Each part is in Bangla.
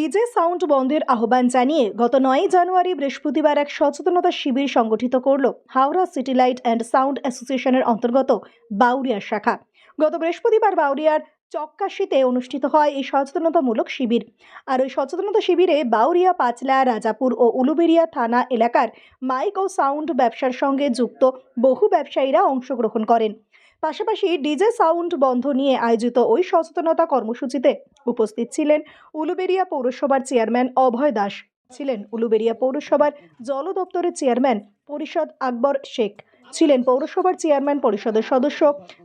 ডিজে সাউন্ড বন্ধের আহ্বান জানিয়ে গত নয় জানুয়ারি বৃহস্পতিবার এক সচেতনতা শিবির সংগঠিত করল Howrah city light and sound অ্যাসোসিয়েশনের অন্তর্গত বাউরিয়া শাখা। গত বৃহস্পতিবার বাউরিয়ার চক্কাশিতে অনুষ্ঠিত হয় এই সচেতনতামূলক শিবির। আর ওই সচেতনতা শিবিরে বাউরিয়া, পাঁচলা, রাজাপুর ও উলুবেরিয়া থানা এলাকার মাইক ও সাউন্ড ব্যবসার সঙ্গে যুক্ত বহু ব্যবসায়ীরা অংশগ্রহণ করেন। পাশাপাশি ডিজে সাউন্ড বন্ধ নিয়ে আয়োজিত ওই সচেতনতা কর্মসূচিতে উপস্থিত ছিলেন উলুবেরিয়া পৌরসভার চেয়ারম্যান অভয় দাস, ছিলেন উলুবেরিয়া পৌরসভার জল দপ্তরের চেয়ারম্যান পরিষদ আকবর শেখ, ছিলেন পৌরসভার চেয়ারম্যান পরিষদের সদস্য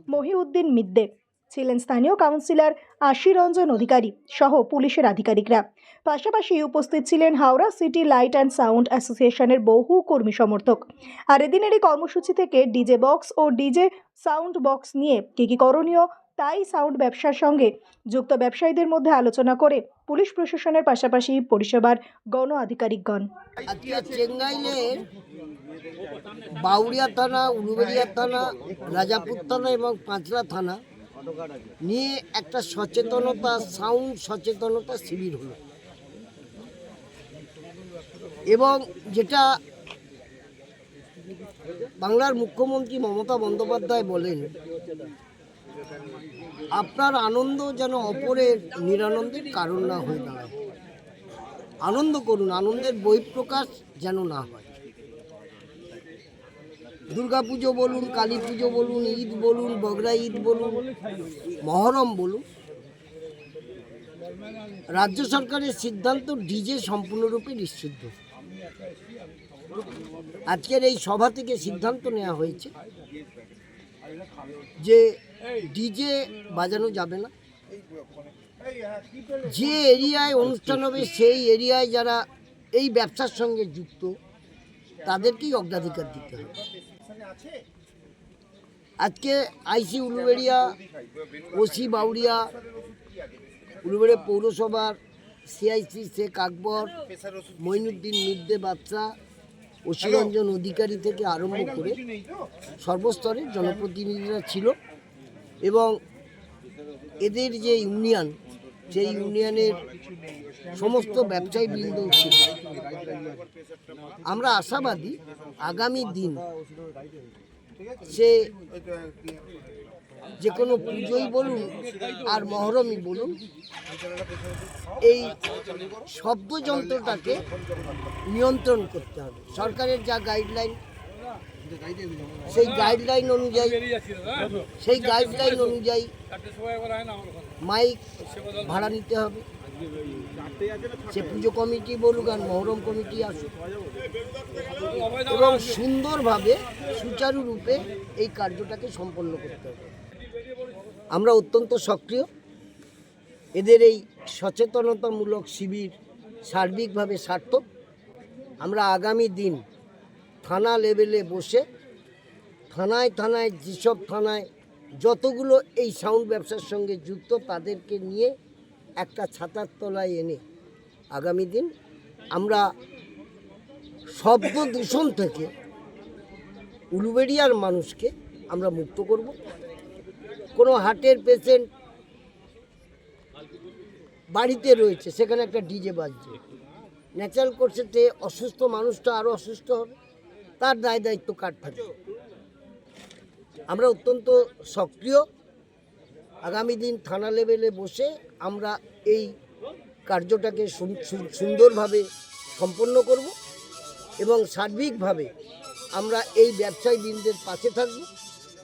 মহিউদ্দিন মিদ্দে ছিলেন স্থানীয় কাউন্সিলর আশিরঞ্জন অধিকারী সহ পুলিশের আধিকারিকরা। পাশাপাশি উপস্থিত ছিলেন Howrah city light and sound অ্যাসোসিয়েশনের বহু কর্মী সমর্থক। আর এদিনের এই কর্মসূচি থেকে ডিজে বক্স ও ডিজে সাউন্ড বক্স নিয়ে কী কী করণীয়, তাই সাউন্ড ব্যবসার সঙ্গে যুক্ত ব্যবসায়ীদের মধ্যে আলোচনা করে পুলিশ প্রশাসনের পাশাপাশি পরিষেবার গণ আধিকারিকগণ। চেঙ্গাইলের বাউরিয়া থানা উলুবেরিয়া থানা, রাজাপুর থানা এবং পাঁচরা থানা নিয়ে একটা সচেতনতা সাউন্ড সচেতনতা শিবির হলো। এবং যেটা বাংলার মুখ্যমন্ত্রী মমতা বন্দ্যোপাধ্যায় বলেন, আপনার আনন্দ যেন অপরের নিরানন্দের কারণ না হয়ে দাঁড়ায়। আনন্দ করুন, আনন্দের বহিঃপ্রকাশ যেন না হয়। দুর্গা পুজো বলুন, কালী পুজো বলুন, ঈদ বলুন, বগরা ঈদ বলুন, মহরম বলুন। রাজ্য সরকারের সিদ্ধান্ত ডিজে সম্পূর্ণরূপে নিষিদ্ধ। আজকের এই সভা থেকে সিদ্ধান্ত নেওয়া হয়েছে যে ডিজে বাজানো যাবে না। যে এরিয়ায় অনুষ্ঠান হবে, সেই এরিয়ায় যারা এই ব্যবসার সঙ্গে যুক্ত, তাদেরকেই অগ্রাধিকার দিতে হবে। আজকে আইসি উলুবেড়িয়া ওসি বাউরিয়া উলুবেড়িয়া পৌরসভার সিআইসি শেখ আকবর মঈনুদ্দিন মিদ্দে বাদশা অশিরঞ্জন অধিকারী থেকে আরম্ভ করে সর্বস্তরের জনপ্রতিনিধিরা ছিল এবং এদের যে ইউনিয়ন সেই ইউনিয়নের সমস্ত ব্যবসায়ী বৃন্দ আমরা আশাবাদী আগামী দিন সে যে কোনো পুজোই বলুন আর মহরমই বলুন, এই শব্দযন্ত্রটাকে নিয়ন্ত্রণ করতে হবে। সরকারের যা গাইডলাইন সেই গাইডলাইন অনুযায়ী, সেই গাইডলাইন অনুযায়ী মাইক ভাড়া নিতে হবে। সে পুজো কমিটি বলুক আর মহরম কমিটি আসুক। এবং সুন্দরভাবে, সুচারুরূপে এই কার্যটাকে সম্পন্ন করতে হবে। আমরা অত্যন্ত সক্রিয়। এদের এই সচেতনতামূলক শিবির সার্বিকভাবে সার্থক। আমরা আগামী দিন থানা লেভেলে বসে থানায় থানায়, যেসব থানায় যতগুলো এই সাউন্ড ব্যবসার সঙ্গে যুক্ত তাদেরকে নিয়ে একটা ছাতার তলায় এনে আগামী দিন আমরা শব্দ দূষণ থেকে উলুবেড়িয়ার মানুষকে আমরা মুক্ত করব। কোনো হার্টের পেশেন্ট বাড়িতে রয়েছে, সেখানে একটা ডিজে বাজছে। ন্যাচারাল কোর্সেতে অসুস্থ মানুষটা আরও অসুস্থ হবে, তার দায় দায়িত্ব কার থাকবে আমরা অত্যন্ত সক্রিয়। আগামী দিন থানা লেভেলে বসে আমরা এই কার্যটাকে সুন্দরভাবে সম্পন্ন করব এবং সার্বিকভাবে আমরা এই ব্যবসায়ী দিনদের পাশে থাকব।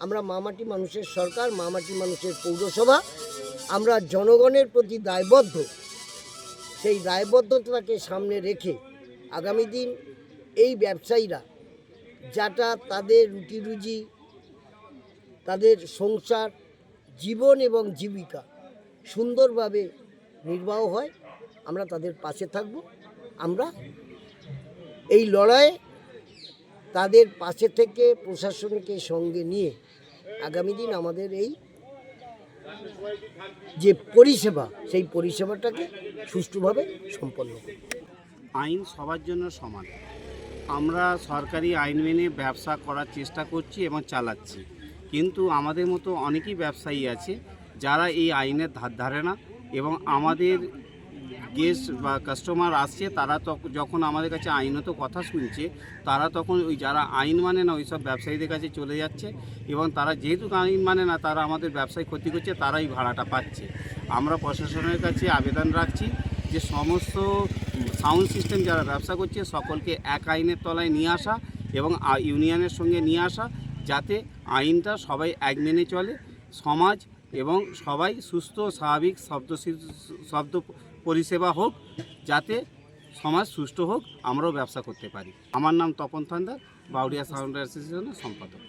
আমরা মামাটি মানুষের সরকার, মামাটি মানুষের পৌরসভা। আমরা জনগণের প্রতি দায়বদ্ধ। সেই দায়বদ্ধতাকে সামনে রেখে আগামী দিন এই ব্যবসায়ীরা যাটা তাদের রুটি রুজি তাদের সংসার, জীবন এবং জীবিকা সুন্দরভাবে নির্বাহ হয়। আমরা তাদের পাশে থাকব। আমরা এই লড়াইয়ে তাদের পাশে থেকে প্রশাসনকে সঙ্গে নিয়ে আগামী দিন আমাদের এই যে পরিষেবা, সেই পরিষেবাটাকে সুষ্ঠুভাবে সম্পন্ন আইন সবার জন্য সমান। আমরা সরকারি আইন মেনে ব্যবসা করার চেষ্টা করছি এবং চালাচ্ছি। কিন্তু আমাদের মতো অনেকই ব্যবসায়ী আছে যারা এই আইনের ধার ধারে না এবং আমাদের গেস্ট বা কাস্টমার আসছে, তারা যখন আমাদের কাছে আইনত কথা শুনছে, তারা তখন ওই যারা আইন মানে না ওই সব ব্যবসায়ীদের কাছে চলে যাচ্ছে এবং তারা যেহেতু আইন মানে না, তারা আমাদের ব্যবসায় ক্ষতি করছে, তারাই ভাড়াটা পাচ্ছে। আমরা প্রশাসনের কাছে আবেদন রাখছি যে সমস্ত সাউন্ড সিস্টেম যারা ব্যবসা করছে, সকলকে এক আইনের তলায় নিয়ে আসা এবং ইউনিয়নের সঙ্গে নিয়ে আসা যাতে আইনটা সবাই এক মেনে চলে, সমাজ এবং সবাই সুস্থ স্বাভাবিক শব্দ শব্দ পরিষেবা হোক, যাতে সমাজ সুস্থ হোক, আমরাও ব্যবসা করতে পারি। আমার নাম তপন থান্দার বাউরিয়া সাউন্ড অ্যাসোসিয়েশনের সম্পাদক।